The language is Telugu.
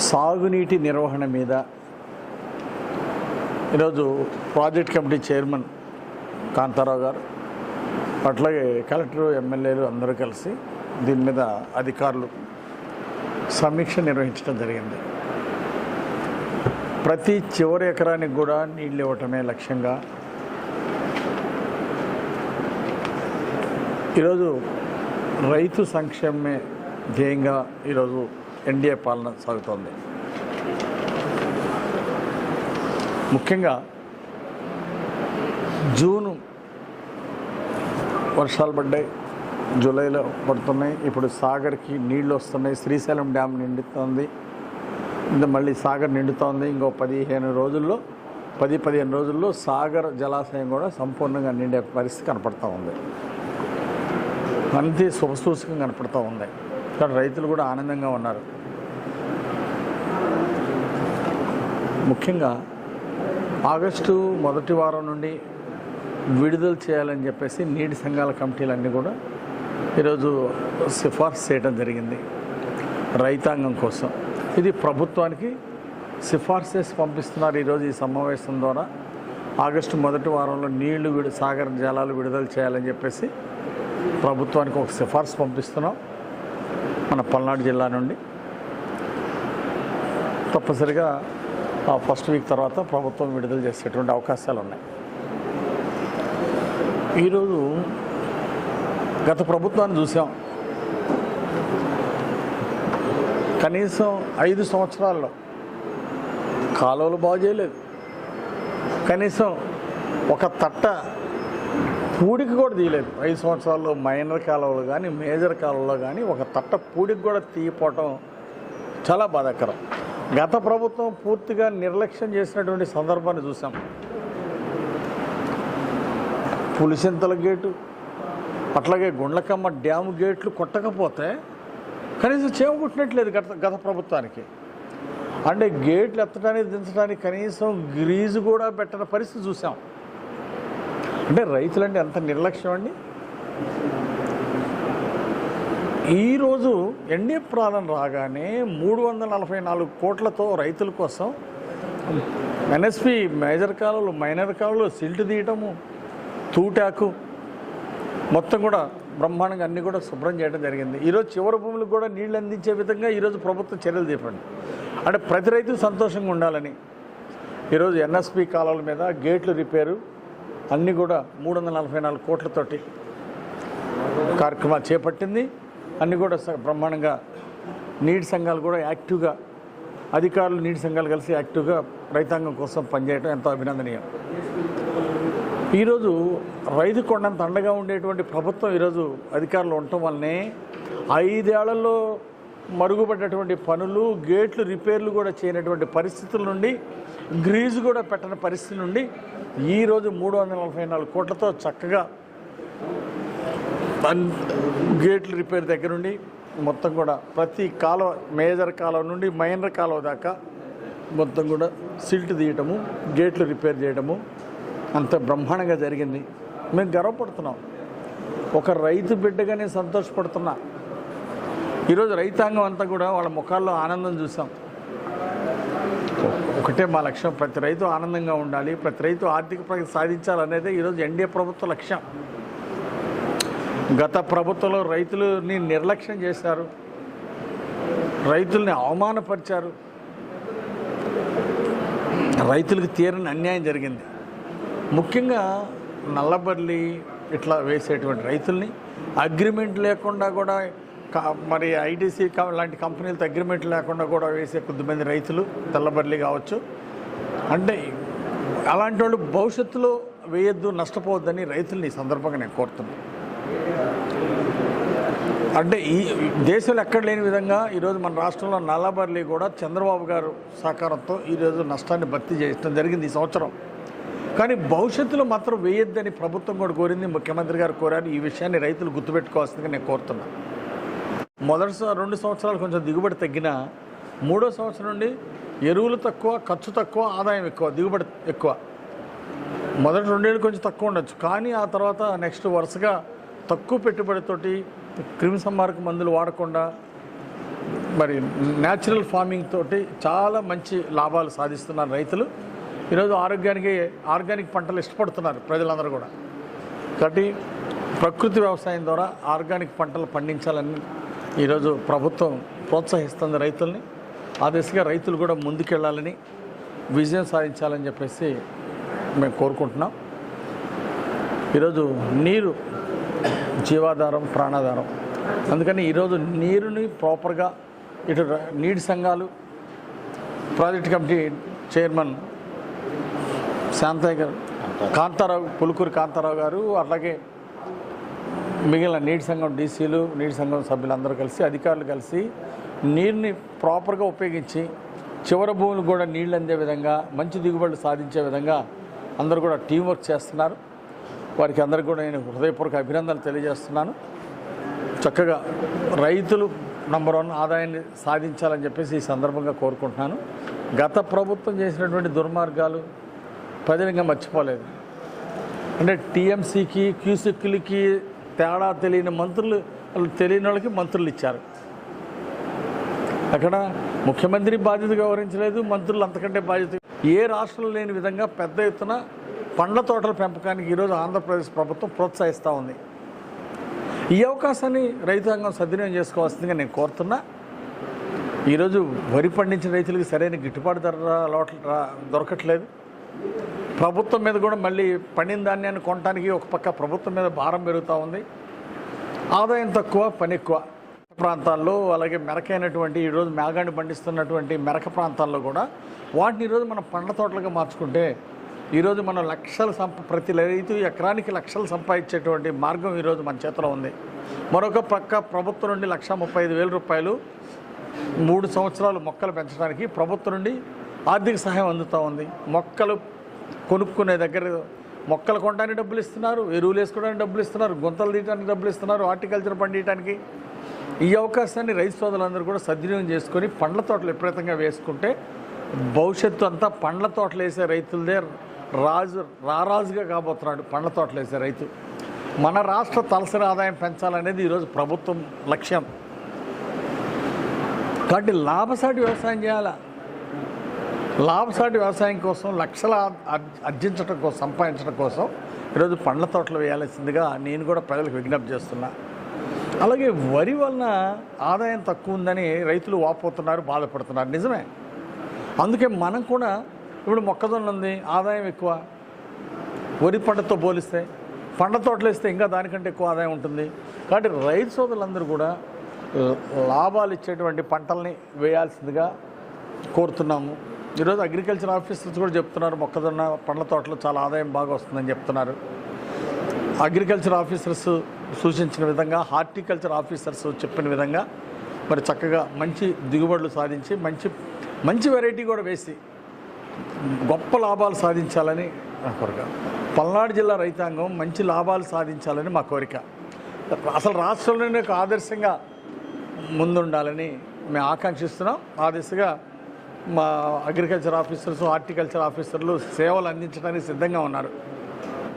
సాగునీటి నిర్వహణ మీద ఈరోజు ప్రాజెక్ట్ కమిటీ చైర్మన్ కాంతారావు గారు అట్లాగే కలెక్టర్ ఎమ్మెల్యేలు అందరూ కలిసి దీని మీద అధికారులు సమీక్ష నిర్వహించడం జరిగింది. ప్రతి చివరి ఎకరానికి కూడా నీళ్ళు ఇవ్వటమే లక్ష్యంగా ఈరోజు రైతు సంక్షేమమే ధ్యేయంగా ఈరోజు ఎన్డీఏ పాలన సాగుతోంది. ముఖ్యంగా జూను వర్షాలు పడ్డాయి జూలైలో పడుతున్నాయి. ఇప్పుడు సాగర్కి నీళ్ళు వస్తున్నాయి. శ్రీశైలం డ్యామ్ నిండుతోంది. మళ్ళీ సాగర్ నిండుతోంది. ఇంకో పదిహేను రోజుల్లో పది పదిహేను రోజుల్లో సాగర్ జలాశయం కూడా సంపూర్ణంగా నిండే పరిస్థితి కనపడతా ఉంది. అంతే శుభసూచకం కనపడతా ఉంది. ఇక్కడ రైతులు కూడా ఆనందంగా ఉన్నారు. ముఖ్యంగా ఆగస్టు మొదటి వారం నుండి విడుదల చేయాలని చెప్పేసి నీటి సంఘాల కమిటీలన్నీ కూడా ఈరోజు సిఫార్సు చేయడం జరిగింది రైతాంగం కోసం. ఇది ప్రభుత్వానికి సిఫార్సు చేసి పంపిస్తున్నారు ఈరోజు ఈ సమావేశం ద్వారా. ఆగస్టు మొదటి వారంలో నీళ్ళు విడు సాగర జలాలు విడుదల చేయాలని చెప్పేసి ప్రభుత్వానికి ఒక సిఫార్సు పంపిస్తున్నాం. మన పల్నాడు జిల్లా నుండి. తప్పనిసరిగా ఆ ఫస్ట్ వీక్ తర్వాత ప్రభుత్వం విడుదల చేసేటువంటి అవకాశాలు ఉన్నాయి. ఈరోజు గత ప్రభుత్వాన్ని చూసాం. కనీసం ఐదు సంవత్సరాల్లో కాలువలు బాగు చేయలేదు. కనీసం ఒక తట్ట పూడికి కూడా తీయలేదు. ఐదు సంవత్సరాల్లో మైనర్ కాలంలో కానీ మేజర్ కాలంలో కానీ ఒక తట్ట పూడికి కూడా తీయపోవటం చాలా బాధాకరం. గత ప్రభుత్వం పూర్తిగా నిర్లక్ష్యం చేసినటువంటి సందర్భాన్ని చూసాం. పులిసింతల గేటు అట్లాగే గుండ్లకమ్మ డ్యామ్ గేట్లు కొట్టకపోతే కనీసం చేమకుట్టినట్లేదు గత గత ప్రభుత్వానికి. అంటే గేట్లు ఎత్తడానికి దించడానికి కనీసం గ్రీజు కూడా పెట్టని పరిస్థితి చూసాం. అంటే రైతులంటే ఎంత నిర్లక్ష్యం అండి? ఈరోజు ఎన్డీఏ ప్రాణం రాగానే మూడు వందల నలభై నాలుగు కోట్లతో రైతుల కోసం ఎన్ఎస్పి మేజర్ కాలువలు మైనర్ కాలువలు సిల్ట్ తీయటము తూటాకు మొత్తం కూడా బ్రహ్మాండంగా అన్నీ కూడా శుభ్రం చేయడం జరిగింది. ఈరోజు చివరి భూములకు కూడా నీళ్ళు అందించే విధంగా ఈరోజు ప్రభుత్వం చర్యలు తీపండి అంటే ప్రతి రైతు సంతోషంగా ఉండాలని. ఈరోజు ఎన్ఎస్పి కాలువల మీద గేట్లు రిపేరు అన్నీ కూడా మూడు వందల నలభై నాలుగు కోట్లతోటి కార్యక్రమాలు చేపట్టింది. అన్నీ కూడా స- బ్రహ్మాండంగా నీటి సంఘాలు కూడా యాక్టివ్గా అధికారులు నీటి సంఘాలు కలిసి యాక్టివ్గా రైతాంగం కోసం పనిచేయడం ఎంతో అభినందనీయం. ఈరోజు రైతు కొండంత అండగా ఉండేటువంటి ప్రభుత్వం ఈరోజు అధికారులు ఉండటం వల్లనే ఐదేళ్ళలో మరుగుపడ్డటువంటి పనులు గేట్లు రిపేర్లు కూడా చేయనటువంటి పరిస్థితుల నుండి గ్రీజు కూడా పెట్టని పరిస్థితి నుండి ఈరోజు మూడు వందల నలభై నాలుగు కోట్లతో చక్కగా గేట్లు రిపేర్ దగ్గర నుండి మొత్తం కూడా ప్రతి కాలువ మేజర్ కాలువ నుండి మైనర్ కాలువ దాకా మొత్తం కూడా సిల్ట్ తీయటము గేట్లు రిపేర్ చేయడము అంత బ్రహ్మాండంగా జరిగింది. మేము గర్వపడుతున్నాం. ఒక రైతు బిడ్డగా నేను సంతోషపడుతున్నా. ఈరోజు రైతాంగం అంతా కూడా వాళ్ళ ముఖాల్లో ఆనందం చూసాం. ఒకటే మా లక్ష్యం. ప్రతి రైతు ఆనందంగా ఉండాలి ప్రతి రైతు ఆర్థిక ప్రగతి సాధించాలనేదే ఈరోజు ఎన్డీఏ ప్రభుత్వ లక్ష్యం. గత ప్రభుత్వంలో రైతులని నిర్లక్ష్యం చేశారు రైతుల్ని అవమానపరిచారు. రైతులకు తీరని అన్యాయం జరిగింది. ముఖ్యంగా నల్లబర్లి ఇట్లా వేసేటువంటి రైతుల్ని అగ్రిమెంట్ లేకుండా కూడా మరి ఐటీసీ లాంటి కంపెనీలతో అగ్రిమెంట్ లేకుండా కూడా వేసే కొద్దిమంది రైతులు తెల్లబర్లి కావచ్చు. అంటే అలాంటి వాళ్ళు భవిష్యత్తులో వేయొద్దు నష్టపోవద్దని రైతుల్ని ఈ సందర్భంగా నేను కోరుతున్నాను. అంటే ఈ దేశంలో ఎక్కడ లేని విధంగా ఈరోజు మన రాష్ట్రంలో నల్లబర్లి కూడా చంద్రబాబు గారు సహకారంతో ఈరోజు నష్టాన్ని భర్తీ చేయడం జరిగింది ఈ సంవత్సరం. కానీ భవిష్యత్తులో మాత్రం వేయొద్దని ప్రభుత్వం కూడా కోరింది ముఖ్యమంత్రి గారు కోరారు. ఈ విషయాన్ని రైతులు గుర్తుపెట్టుకోవాల్సిందిగా నేను కోరుతున్నాను. మొదటి స- రెండు సంవత్సరాలు కొంచెం దిగుబడి తగ్గినా మూడో సంవత్సరం నుండి ఎరువులు తక్కువ ఖర్చు తక్కువ ఆదాయం ఎక్కువ దిగుబడి ఎక్కువ. మొదటి రెండేళ్ళు కొంచెం తక్కువ ఉండొచ్చు. కానీ ఆ తర్వాత నెక్స్ట్ వరుసగా తక్కువ పెట్టుబడితోటి క్రిమి సంహారక మందులు వాడకుండా మరి న్యాచురల్ ఫార్మింగ్ తోటి చాలా మంచి లాభాలు సాధిస్తున్నారు రైతులు. ఈరోజు ఆరోగ్యానికి ఆర్గానిక్ పంటలు ఇష్టపడుతున్నారు ప్రజలందరూ కూడా. కాబట్టి ప్రకృతి వ్యవసాయం ద్వారా ఆర్గానిక్ పంటలు పండించాలని ఈరోజు ప్రభుత్వం ప్రోత్సహిస్తుంది రైతుల్ని. ఆ దిశగా రైతులు కూడా ముందుకెళ్ళాలని విజయం సాధించాలని చెప్పేసి మేము కోరుకుంటున్నాం. ఈరోజు నీరు జీవాధారం ప్రాణాధారం. అందుకని ఈరోజు నీరుని ప్రాపర్గా ఇటు నీటి సంఘాలు ప్రాజెక్ట్ కమిటీ చైర్మన్ శాంతయ్య గారు కాంతారావు పులుకూరి కాంతారావు గారు అలాగే మిగిలిన నీటి సంఘం డీసీలు నీటి సంఘం సభ్యులందరూ కలిసి అధికారులు కలిసి నీరుని ప్రాపర్గా ఉపయోగించి చివరి భూములు కూడా నీళ్ళు అందే విధంగా మంచి దిగుబడులు సాధించే విధంగా అందరూ కూడా టీం వర్క్ చేస్తున్నారు. వారికి అందరికీ కూడా నేను హృదయపూర్వక అభినందనలు తెలియజేస్తున్నాను. చక్కగా రైతులు నంబర్ వన్ ఆదాయాన్ని సాధించాలని చెప్పేసి ఈ సందర్భంగా కోరుకుంటున్నాను. గత ప్రభుత్వం చేసినటువంటి దుర్మార్గాలు ప్రజలంగా మర్చిపోలేదు. అంటే టీఎంసీకి క్యూసిక్లకి తేడా తెలియని మంత్రులు తెలియని వాళ్ళకి మంత్రులు ఇచ్చారు. అక్కడ ముఖ్యమంత్రి బాధ్యత గౌరవించలేదు మంత్రులు అంతకంటే బాధ్యత ఏ రాష్ట్రంలో లేని విధంగా పెద్ద ఎత్తున పండ్ల తోటల పెంపకానికి ఈరోజు ఆంధ్రప్రదేశ్ ప్రభుత్వం ప్రోత్సహిస్తూ ఉంది. ఈ అవకాశాన్ని రైతాంగం సద్వినియోగం చేసుకోవాల్సిందిగా నేను కోరుతున్నా. ఈరోజు వరి పండించిన రైతులకు సరైన గిట్టుబాటు ధర లోట లోట్ల రా- దొరకట్లేదు. ప్రభుత్వం మీద కూడా మళ్ళీ పండిన ధాన్యాన్ని కొనడానికి ఒక పక్క ప్రభుత్వం మీద భారం పెరుగుతూ ఉంది. ఆదాయం తక్కువ పని ఎక్కువ. ప్రాంతాల్లో అలాగే మెరకైనటువంటి ఈరోజు మేఘాన్ని పండిస్తున్నటువంటి మెరక ప్రాంతాల్లో కూడా వాటిని ఈరోజు మనం పండ్ల తోటలుగా మార్చుకుంటే ఈరోజు మనం లక్షలు సంప ప్రతి రైతు ఎకరానికి లక్షలు సంపాదించేటువంటి మార్గం ఈరోజు మన చేతిలో ఉంది. మరొక పక్క ప్రభుత్వం నుండి లక్ష ముప్పై ఐదు వేల రూపాయలు మూడు సంవత్సరాలు మొక్కలు పెంచడానికి ప్రభుత్వం నుండి ఆర్థిక సహాయం అందుతూ ఉంది. మొక్కలు కొనుక్కునే దగ్గర మొక్కలు కొనడానికి డబ్బులు ఇస్తున్నారు ఎరువులు వేసుకోవడానికి డబ్బులు ఇస్తున్నారు గుంతలు తీయడానికి డబ్బులు ఇస్తున్నారు హార్టికల్చర్ పండియటానికి ఈ అవకాశాన్ని రైతు సోదరులందరూ కూడా సద్వినియోగం చేసుకొని పండ్ల తోటలు విపరీతంగా వేసుకుంటే భవిష్యత్తు అంతా పండ్ల తోటలు వేసే రైతులదే రాజు రారాజుగా కాబోతున్నాడు పండ్ల తోటలు వేసే రైతు. మన రాష్ట్ర తలసరి ఆదాయం పెంచాలనేది ఈరోజు ప్రభుత్వం లక్ష్యం. కాబట్టి లాభసాటి వ్యవసాయం చేయాలా? లాభసాటి వ్యవసాయం కోసం లక్షల అర్జించడం కోసం సంపాదించడం కోసం ఈరోజు పండ్ల తోటలు వేయాల్సిందిగా నేను కూడా ప్రజలకు విజ్ఞప్తి చేస్తున్నా. అలాగే వరి వలన ఆదాయం తక్కువ ఉందని రైతులు వాపోతున్నారు బాధపడుతున్నారు. నిజమే. అందుకే మనం కూడా ఇప్పుడు మొక్కజొన్న ఉంది ఆదాయం ఎక్కువ. వరి పంటతో పోలిస్తే పండ్ల తోటలు వేస్తే ఇంకా దానికంటే ఎక్కువ ఆదాయం ఉంటుంది. కాబట్టి రైతు సోదరులందరూ కూడా లాభాలు ఇచ్చేటువంటి పంటల్ని వేయాల్సిందిగా కోరుతున్నాము. ఈరోజు అగ్రికల్చర్ ఆఫీసర్స్ కూడా చెప్తున్నారు మొక్కజొన్న పండ్ల తోటలో చాలా ఆదాయం బాగా వస్తుందని చెప్తున్నారు. అగ్రికల్చర్ ఆఫీసర్స్ సూచించిన విధంగా హార్టికల్చర్ ఆఫీసర్స్ చెప్పిన విధంగా మరి చక్కగా మంచి దిగుబడులు సాధించి మంచి మంచి వెరైటీ కూడా వేసి గొప్ప లాభాలు సాధించాలని నా కోరిక. పల్నాడు జిల్లా రైతాంగం మంచి లాభాలు సాధించాలని మా కోరిక. అసలు రాష్ట్రంలోనే ఒక ఆదర్శంగా ముందుండాలని మేము ఆకాంక్షిస్తున్నాం. ఆ దిశగా మా అగ్రికల్చర్ ఆఫీసర్స్ హార్టికల్చర్ ఆఫీసర్లు సేవలు అందించడానికి సిద్ధంగా ఉన్నారు.